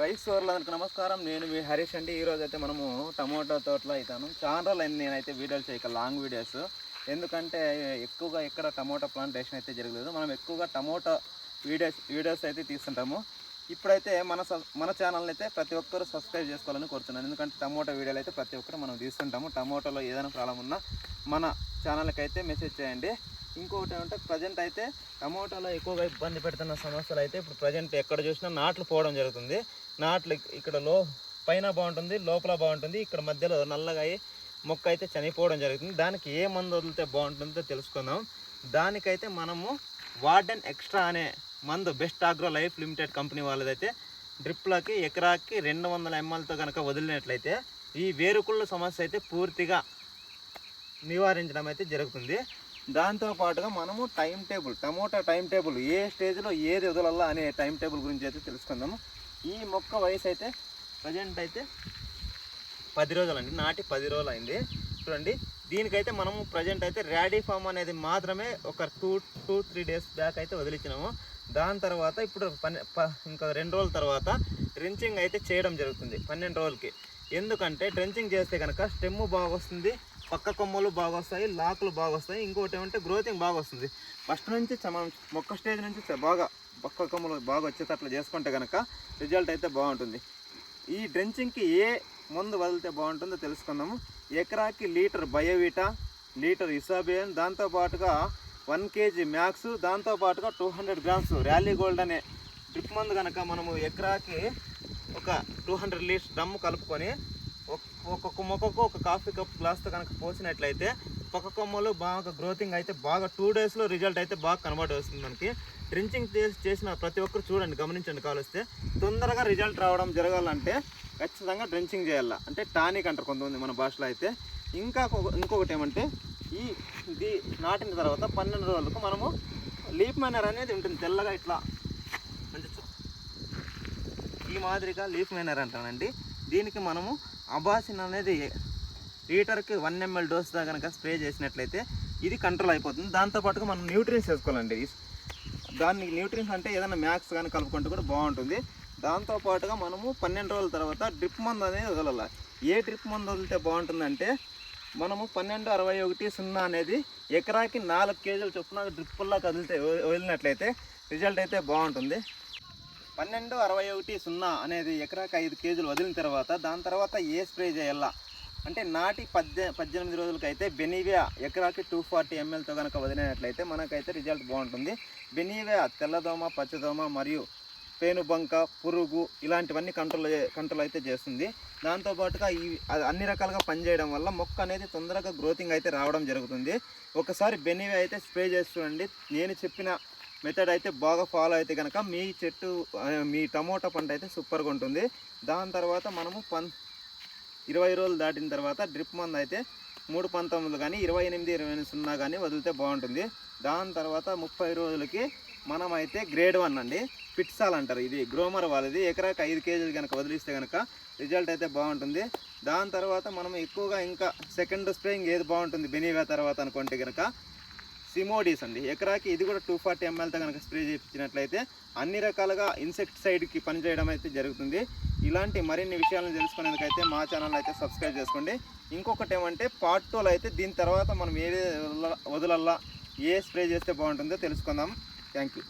Rice సోర్లందరికి నమస్కారం. నేను మీ హరీష్ అండి. ఈరోజు అయితే మనము టమోటా తోటలో అవుతాను చాలా రోజులు అయింది నేనైతే వీడియోలు చేయక లాంగ్ వీడియోస్. ఎందుకంటే ఎక్కువగా ఎక్కడ టమోటా ప్లాంటేషన్ అయితే జరగలేదు. మనం ఎక్కువగా టమోటా వీడియోస్ వీడియోస్ అయితే తీస్తుంటాము. ఇప్పుడైతే మన మన ఛానల్ని అయితే ప్రతి ఒక్కరు సబ్స్క్రైబ్ చేసుకోవాలని కోరుతున్నాను. ఎందుకంటే టమోటా వీడియోలు అయితే ప్రతి ఒక్కరు మనం తీస్తుంటాము. టమోటాలో ఏదైనా ప్రాబ్లం ఉన్నా మన ఛానల్కి అయితే మెసేజ్ చేయండి. ఇంకొకటి ఏమంటే ప్రజెంట్ అయితే టమోటాలో ఎక్కువగా ఇబ్బంది పెడుతున్న సమస్యలు అయితే ఇప్పుడు ప్రజెంట్ ఎక్కడ చూసినా నాట్లు పోవడం జరుగుతుంది. నాట్లు ఇక్కడ లో పైన బాగుంటుంది లోపల బాగుంటుంది ఇక్కడ మధ్యలో నల్లగా అయ్యి మొక్క అయితే చనిపోవడం జరుగుతుంది. దానికి ఏ మందు వదిలితే బాగుంటుందో తెలుసుకుందాం. దానికైతే మనము వార్డెన్ ఎక్స్ట్రా అనే మందు Best Agro Life limited company వాళ్ళదైతే డ్రిప్లకి ఎకరాకి రెండు వందల ఎంఎల్తో కనుక వదిలినట్లయితే ఈ వేరుకుళ్ళ సమస్య అయితే పూర్తిగా నివారించడం అయితే జరుగుతుంది. దాంతో పాటుగా మనము time table tomato time table ఏ స్టేజ్లో ఏది వదలల్లా అనే టైం టేబుల్ గురించి అయితే తెలుసుకుందాము. ఈ మొక్క వయసు అయితే ప్రజెంట్ అయితే పది రోజులండి నాటి పది రోజులు అయింది చూడండి దీనికైతే మనము ప్రజెంట్ అయితే ర్యాడీ ఫామ్ అనేది మాత్రమే ఒక two two three days back అయితే వదిలించినాము దాని తర్వాత ఇప్పుడు పన్నె ప- ఇంకా రెండు రోజుల తర్వాత డ్రెంచింగ్ అయితే చేయడం జరుగుతుంది పన్నెండు రోజులకి. ఎందుకంటే డ్రెంచింగ్ చేస్తే కనుక స్టెమ్ బాగా వస్తుంది పక్క కొమ్మలు బాగా వస్తాయి లాకులు బాగా వస్తాయి ఇంకోటి ఏమంటే గ్రోతింగ్ బాగా వస్తుంది ఫస్ట్ నుంచి మనం మొక్క స్టేజ్ నుంచి బాగా పక్క కొమ్మలు బాగా వచ్చేటట్లు చేసుకుంటే కనుక రిజల్ట్ అయితే బాగుంటుంది. ఈ డ్రెంచింగ్కి ఏ మందు వదిలితే బాగుంటుందో తెలుసుకుందాము. ఎకరాకి లీటర్ బయోవిటా లీటర్ ఇసాబియన్ దాంతోపాటుగా వన్ కేజీ మ్యాక్స్ దాంతో పాటుగా two hundred grams Rally Gold అనే డ్రిప్ మందు కనుక మనము ఎకరాకి ఒక టూ హండ్రెడ్ లీటర్స్ డమ్ము కలుపుకొని ఒక్కొక్క మొక్కకు ఒక కాఫీ కప్ గ్లాస్తో కనుక పోసినట్లయితే పక్క కొమ్మలు బాగా గ్రోతింగ్ అయితే బాగా టూ డేస్లో రిజల్ట్ అయితే బాగా కనబడి వస్తుంది మనకి. డ్రించింగ్ చేసి చేసిన ప్రతి ఒక్కరు చూడండి గమనించండి కాలుస్తే తొందరగా రిజల్ట్ రావడం జరగాలంటే ఖచ్చితంగా డ్రించింగ్ చేయాలి. అంటే టానిక్ అంటారు కొంతమంది మన భాషలో అయితే. ఇంకా ఇంకొకటి ఏమంటే ఈ ఇది నాటిన తర్వాత పన్నెండు రోజులకు మనము లీప్ మైనర్ అనేది ఉంటుంది తెల్లగా ఇట్లా. అంటే ఈ మాదిరిగా లీఫ్ మైనర్ అంటానండి. దీనికి మనము అబాసిన్ అనేది లీటర్కి వన్ ఎంఎల్ డోస్ దా కనుక స్ప్రే చేసినట్లయితే ఇది కంట్రోల్ అయిపోతుంది. దాంతోపాటుగా మనం న్యూట్రియన్స్ వేసుకోవాలండి. దాన్ని న్యూట్రియన్స్ అంటే ఏదైనా మ్యాక్స్ కానీ కలుపుకుంటే కూడా బాగుంటుంది. దాంతోపాటుగా మనము పన్నెండు రోజుల తర్వాత డ్రిప్ మందు అనేది వదలాలి. ఏ డ్రిప్ మందు వదిలితే బాగుంటుందంటే మనము పన్నెండు అరవై ఒకటి సున్నా అనేది ఎకరాకి నాలుగు కేజీలు చొప్పున డ్రిప్పుల్లా కదిలితే వదిలినట్లయితే రిజల్ట్ అయితే బాగుంటుంది. పన్నెండు అరవై ఒకటి సున్నా అనేది ఎకరాకి ఐదు కేజీలు వదిలిన తర్వాత దాని తర్వాత ఏ స్ప్రే చేయాలా? అంటే నాటి పద్దె పద్దెనిమిది రోజులకైతే బెనీవియా ఎకరాకి టూ ఫార్టీ ఎంఎల్తో కనుక వదిలినట్లయితే మనకైతే రిజల్ట్ బాగుంటుంది. బెనీవియా తెల్లదోమ పచ్చదోమ మరియు పేనుబంక పురుగు ఇలాంటివన్నీ కంట్రోల్ కంట్రోల్ అయితే చేస్తుంది. దాంతోపాటుగా ఈ అన్ని రకాలుగా పనిచేయడం వల్ల మొక్క అనేది తొందరగా గ్రోతింగ్ అయితే రావడం జరుగుతుంది. ఒకసారి బెనీవియా అయితే స్ప్రే చేసి చూడండి. నేను చెప్పిన మెథడ్ అయితే బాగా ఫాలో అయితే కనుక మీ చెట్టు మీ టమోటా పంట అయితే సూపర్గా ఉంటుంది. దాని తర్వాత మనము పన్ ఇరవై రోజులు దాటిన తర్వాత డ్రిప్ మందు అయితే మూడు పంతొమ్మిది కానీ ఇరవై ఎనిమిది ఇరవై ఎనిమిది సున్నా కానీ వదిలితే బాగుంటుంది. దాని తర్వాత ముప్పై రోజులకి మనమైతే గ్రేడ్ వన్ అండి. పిట్సాల్ అంటారు ఇది గ్రోమర్ వాళ్ళది. ఎకరాకి ఐదు కేజీలు కనుక వదిలిస్తే కనుక రిజల్ట్ అయితే బాగుంటుంది. దాని తర్వాత మనం ఎక్కువగా ఇంకా సెకండ్ స్ప్రేయింగ్ ఏది బాగుంటుంది? బెనీవే తర్వాత అనుకుంటే కనుక సిమోడీస్ అండి. ఎకరాకి ఇది కూడా టూ ఫార్టీ ఎంఎల్తో కనుక స్ప్రే చేయించినట్లయితే అన్ని రకాలుగా ఇన్సెక్టిసైడ్కి పనిచేయడం అయితే జరుగుతుంది. ఇలాంటి మరిన్ని విషయాలను తెలుసుకునేందుకైతే మా ఛానల్ అయితే సబ్స్క్రైబ్ చేసుకోండి. ఇంకొకటి ఏమంటే పార్ట్ టూలో అయితే దీని తర్వాత మనం ఏ వదలల్లా ఏ స్ప్రే చేస్తే బాగుంటుందో తెలుసుకుందాం. Thank you